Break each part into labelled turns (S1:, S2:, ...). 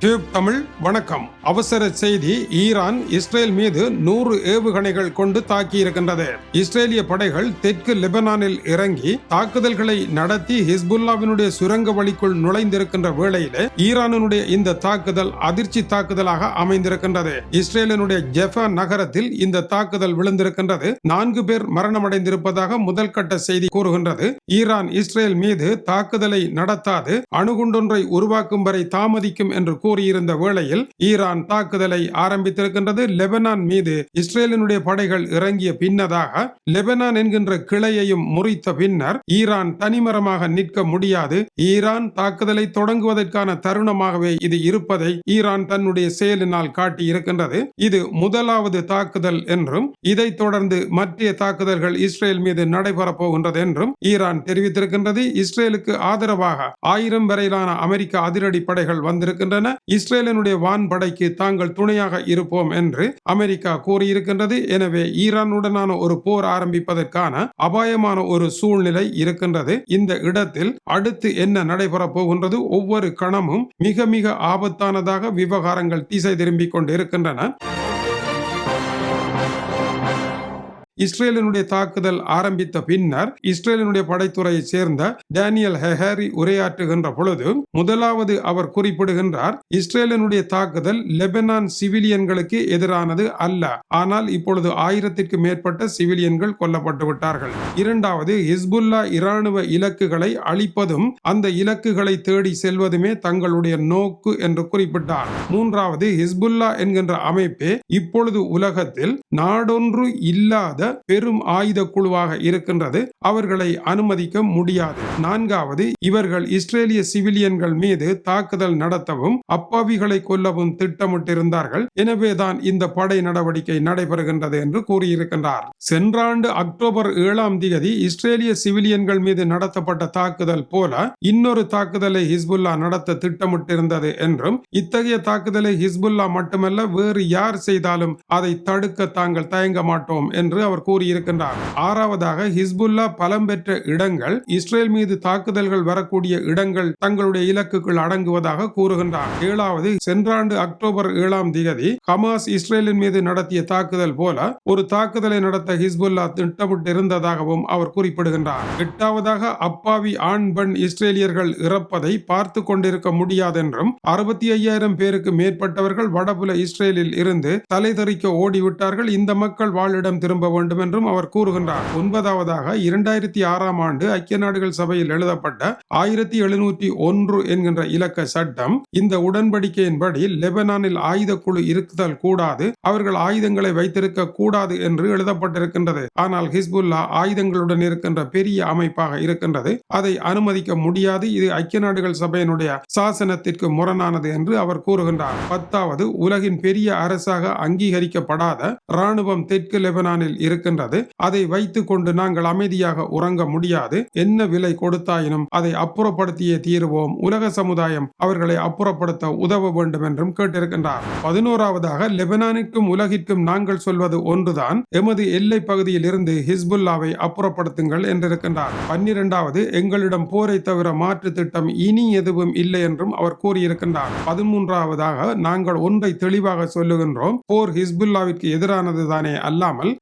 S1: Tube Tamil வணக்கம். அவசர செய்தி ஈரான் இஸ்ரேல் மீது நூறு ஏவுகணைகள் கொண்டு தாக்கியிருக்கின்றது. இஸ்ரேலிய படைகள் தெற்கு லெபனானில் இறங்கி தாக்குதல்களை நடத்தி ஹிஸ்புல்லாவினுடைய சுரங்க வழிக்குள் நுழைந்திருக்கின்ற வேளையிலே ஈரானுடைய இந்த தாக்குதல் அதிர்ச்சி தாக்குதலாக அமைந்திருக்கின்றது. இஸ்ரேலினுடைய ஜெஃபா நகரத்தில் இந்த தாக்குதல் விழுந்திருக்கின்றது. நான்கு பேர் மரணமடைந்திருப்பதாக முதல் கட்ட செய்தி கூறுகின்றது. ஈரான் இஸ்ரேல் மீது தாக்குதலை நடத்தாது அணுகுண்டொன்றை உருவாக்கும் வரை தாமதிக்கும் என்று கூறியிருந்த வேளையில் ஈரான் தாக்குதலை ஆரம்பித்திருக்கின்றது லெபனான் மீது. இஸ்ரேலினுடைய படைகள் இறங்கிய பின்னதாக லெபனான் என்கின்ற கிளையையும் முறித்த பின்னர் ஈரான் தனிமரமாக நிற்க முடியாது. ஈரான் தாக்குதலை தொடங்குவதற்கான தருணமாகவே இது இருப்பதை ஈரான் தன்னுடைய செயலினால் காட்டியிருக்கின்றது. இது முதலாவது தாக்குதல் என்றும் இதைத் தொடர்ந்து மற்ற தாக்குதல்கள் இஸ்ரேல் மீது நடைபெறப் போகின்றது என்றும் ஈரான் தெரிவித்திருக்கின்றது. இஸ்ரேலுக்கு ஆதரவாக ஆயிரம் வரையிலான அமெரிக்க அதிரடி படைகள் வந்திருக்கின்றன. இஸ்ரேலினுடைய வான்படைக்கு தாங்கள் துணையாக இருப்போம் என்று அமெரிக்கா கூறியிருக்கின்றது. எனவே ஈரானுடனான ஒரு போர் ஆரம்பிப்பதற்கான அபாயமான ஒரு சூழ்நிலை இருக்கின்றது. இந்த இடத்தில் அடுத்து என்ன நடைபெறப் போகின்றது? ஒவ்வொரு கணமும் மிக மிக ஆபத்தானதாக விவகாரங்கள் திசை திரும்பிக் கொண்டிருக்கின்றன. இஸ்ரேலினுடைய தாக்குதல் ஆரம்பித்த பின்னர் இஸ்ரேலினுடைய படைத்துறையை சேர்ந்த டேனியல் ஹெஹரி உரையாற்றுகின்ற பொழுது முதலாவது அவர் குறிப்பிடுகின்றார் இஸ்ரேலினுடைய தாக்குதல் லெபனான் சிவிலியன்களுக்கு எதிரானது அல்ல. ஆனால் இப்பொழுது ஆயிரத்திற்கு மேற்பட்ட சிவிலியன்கள் கொல்லப்பட்டு விட்டார்கள். இரண்டாவது ஹிஸ்புல்லா இராணுவ இலக்குகளை அழிப்பதும் அந்த இலக்குகளை தேடி செல்வதுமே தங்களுடைய நோக்கு என்று குறிப்பிட்டார். மூன்றாவது ஹிஸ்புல்லா என்கின்ற அமைப்பே இப்பொழுது உலகத்தில் நாடொன்று இல்லாத பெரும் ஆயுத குழுவாக இருக்கின்றது. அவர்களை அனுமதிக்க முடியாது. நான்காவது இவர்கள் இஸ்ரேலிய சிவிலியன்கள் மீது தாக்குதல் நடத்தவும் அப்பாவிகளை கொல்லவும் திட்டமிட்டிருந்தார்கள். எனவேதான் இந்த படை நடவடிக்கை நடைபெறுகின்றது என்று கூறியிருக்கின்றார். சென்ற ஆண்டு அக்டோபர் ஏழாம் தேதி இஸ்ரேலிய சிவிலியன்கள் மீது நடத்தப்பட்ட தாக்குதல் போல இன்னொரு தாக்குதலை ஹிஸ்புல்லா நடத்த திட்டமிட்டிருந்தது என்றும் இத்தகைய தாக்குதலை ஹிஸ்புல்லா மட்டுமல்ல வேறு யார் செய்தாலும் அதை தடுக்க தாங்கள் தயங்க மாட்டோம் என்று அவர் அவர் கூறியிருக்கின்றார். ஆறாவதாக ஹிஸ்புல்லா பலம் பெற்ற இடங்கள் இஸ்ரேல் மீது தாக்குதல்கள் வரக்கூடிய இடங்கள் தங்களுடைய இலக்குகள் அடங்குவதாக கூறுகின்றார். ஏழாவது சென்ற ஆண்டு அக்டோபர் ஏழாம் திகதி ஹமாஸ் இஸ்ரேலின் மீது நடத்திய தாக்குதல் போல ஒரு தாக்குதலை நடத்த ஹிஸ்புல்லா திட்டமிட்டு இருந்ததாகவும் அவர் குறிப்பிடுகின்றார். எட்டாவதாக அப்பாவி ஆண் பெண் இஸ்ரேலியர்கள் இறப்பதை பார்த்து கொண்டிருக்க முடியாதென்றும் அறுபத்தி ஐயாயிரம் பேருக்கு மேற்பட்டவர்கள் வடபுல இஸ்ரேலில் இருந்து தலைதறிக்க ஓடிவிட்டார்கள். இந்த மக்கள் வாழிடம் திரும்ப வேண்டும் என்றும் அவர் கூறுகின்றார். ஒன்பதாவதாக இரண்டாயிரத்தி ஆறாம் ஆண்டு ஐக்கிய நாடுகள் சபையில் எழுதப்பட்ட ஆயிரத்தி எழுநூற்றி ஒன்று என்கின்ற இலக்க சட்டம் இந்த உடன்படிக்கையின்படி லெபனானில் ஆயுத குழு இருக்குதல் கூடாது அவர்கள் ஆயுதங்களை வைத்திருக்க கூடாது என்று எழுதப்பட்டிருக்கின்றது. ஆனால் ஹிஸ்புல்லா ஆயுதங்களுடன் இருக்கின்ற பெரிய அமைப்பாக இருக்கின்றது. அதை அனுமதிக்க முடியாது. இது ஐக்கிய நாடுகள் சபையினுடைய சாசனத்திற்கு முரணானது என்று அவர் கூறுகின்றார். பத்தாவது உலகின் பெரிய அரசாக அங்கீகரிக்கப்படாத ராணுவம் தெற்கு லெபனானில் இருக்கின்றது. அதை வைத்துக் கொண்டு நாங்கள் அமைதியாக உறங்க முடியாது. என்ன விலை கொடுத்தாயினும் அதை அப்புறப்படுத்தியே தீருவோம். உலக சமுதாயம் அவர்களை அப்புறப்படுத்த உதவ வேண்டும் என்றும் கேட்டிருக்கின்றார். பதினோராவதாக லெபனானுக்கும் உலகிற்கும் நாங்கள் சொல்வது ஒன்றுதான். எமது எல்லை பகுதியில் இருந்து ஹிஸ்புல்லாவை அப்புறப்படுத்துங்கள் என்றிருக்கின்றார். பன்னிரண்டாவது எங்களிடம் போரை தவிர மாற்று திட்டம் இனி எதுவும் இல்லை என்றும் அவர் கூறியிருக்கின்றார். பதிமூன்றாவதாக நாங்கள் ஒன்றை தெளிவாக சொல்லுகின்றோம். போர் ஹிஸ்புல்லாவிற்கு எதிரானது தானே அல்லாமல்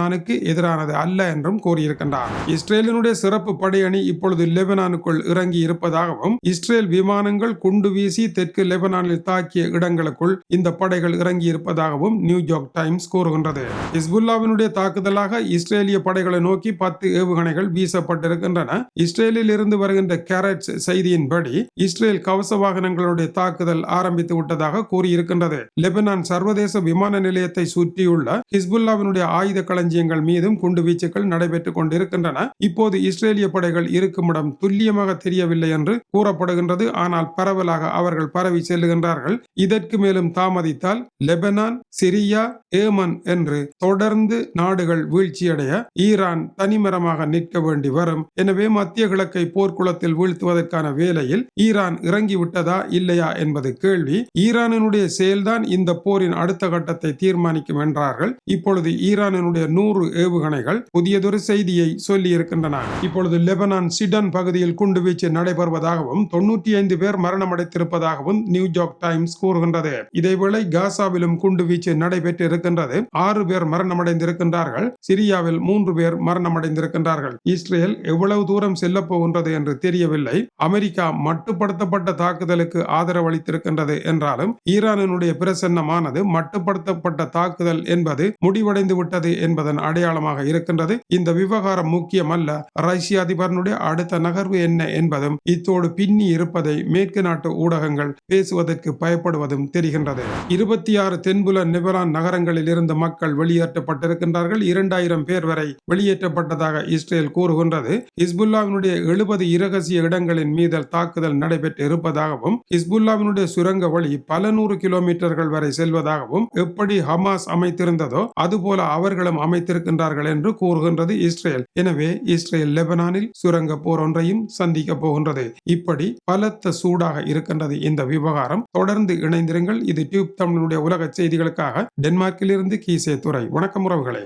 S1: லெபனானுக்கு எதிரானது அல்ல என்றும் கூறியிருக்கின்றார். இஸ்ரேலினுடைய சிறப்பு படையணி இப்பொழுது லெபனானுக்குள் இறங்கி இருப்பதாகவும் இஸ்ரேல் விமானங்கள் குண்டு வீசி தெற்கு லெபனானில் தாக்கிய இடங்களுக்குள் இந்த படைகள் இறங்கி இருப்பதாகவும் நியூயார்க் டைம்ஸ் கூறுகின்றது. ஹிஸ்புல்லாவினுடைய தாக்குதலாக இஸ்ரேலிய படைகளை நோக்கி பத்து ஏவுகணைகள் வீசப்பட்டிருக்கின்றன. இஸ்ரேலில் இருந்து வருகின்ற கேரட்ஸ் செய்தியின்படி இஸ்ரேல் கவச வாகனங்களுடைய தாக்குதல் ஆரம்பித்து விட்டதாக கூறியிருக்கின்றது. லெபனான் சர்வதேச விமான நிலையத்தை சுற்றியுள்ள ஹிஸ்புல்லாவினுடைய ஆயுத களஞ்சியங்கள் மீதும் குண்டு வீச்சுக்கள் நடைபெற்றுக் கொண்டிருக்கின்றன. இப்போது இஸ்ரேலிய படைகள் இருக்குமிடம் துல்லியமாக தெரியவில்லை என்று கூறப்படுகின்றது. ஆனால் பரவலாக அவர்கள் பரவி செல்லுகின்றார்கள். இதற்கு மேலும் தாமதித்தால் லெபனான் சிரியா ஏமன் என்று தொடர்ந்து நாடுகள் வீழ்ச்சியடைய ஈரான் தனிமரமாக நிற்க வேண்டி வரும். எனவே மத்திய கிழக்கை போர்க்குளத்தில் வீழ்த்துவதற்கான வேலையில் ஈரான் இறங்கிவிட்டதா இல்லையா என்பது கேள்வி. ஈரானினுடைய செயல்தான் இந்த போரின் அடுத்த கட்டத்தை தீர்மானிக்கும் என்றார்கள். இப்பொழுது ஈரானினுடைய நூறு ஏவுகணைகள் புதியதொரு செய்தியை சொல்லியிருக்கின்றன. இப்பொழுது லெபனான் சிடன் பகுதியில் குண்டுவீச்சு நடைபெறுவதாகவும் தொன்னூற்றி ஐந்து பேர் மரணமடைத்திருப்பதாகவும் நியூயார்க் டைம்ஸ் கூறுகின்றது. இதேவேளை காசாவிலும் குண்டுவீச்சு நடைபெற்று இருக்கின்றது ஆறு பேர் மரணமடைந்திருக்கின்றார்கள். சிரியாவில் மூன்று பேர் மரணமடைந்திருக்கின்றார்கள். இஸ்ரேல் எவ்வளவு தூரம் செல்ல போகின்றது என்று தெரியவில்லை. அமெரிக்கா மட்டுப்படுத்தப்பட்ட தாக்குதலுக்கு ஆதரவு அளித்திருக்கின்றது என்றாலும் ஈரானினுடைய பிரசன்னமானது மட்டுப்படுத்தப்பட்ட தாக்குதல் என்பது முடிவடைந்து விட்டது என்பது என்பதன் அடையாளமாக இருக்கின்றது. இந்த விவகாரம் முக்கியமல்ல. ரஷ்ய அதிபரனுடைய அடுத்த நகர்வு என்ன என்பதும் இத்தோடு பின்னி இருப்பதை மேற்கு நாட்டு ஊடகங்கள் பேசுவதற்கு பயப்படுவதும் தெரிகின்றது. இருபத்தி ஆறு தென்புல நிபரான் நகரங்களில் இருந்து மக்கள் வெளியேற்றப்பட்டிருக்கின்றார்கள். இரண்டாயிரம் பேர் வரை வெளியேற்றப்பட்டதாக இஸ்ரேல் கூறுகின்றது. ஹிஸ்புல்லாவினுடைய எழுபது இரகசிய இடங்களின் மீது தாக்குதல் நடைபெற்று இருப்பதாகவும் ஹிஸ்புல்லாவினுடைய சுரங்க வழி பல நூறு கிலோமீட்டர்கள் வரை செல்வதாகவும் எப்படி ஹமாஸ் அமைத்திருந்ததோ அதுபோல அவர்களும் அமைத்திருக்கின்றார்கள் என்று கூறுகின்றது இஸ்ரேல். எனவே இஸ்ரேல் லெபனானில் சுரங்க போர் ஒன்றையும் சந்திக்க போகின்றது. இப்படி பலத்த சூடாக இருக்கின்றது இந்த விவகாரம். தொடர்ந்து இணைந்திருங்கள். இது டியூப் தமிழுடைய உலக செய்திகளுக்காக டென்மார்க்கிலிருந்து கீசே துறை வணக்கம் உறவுகளே.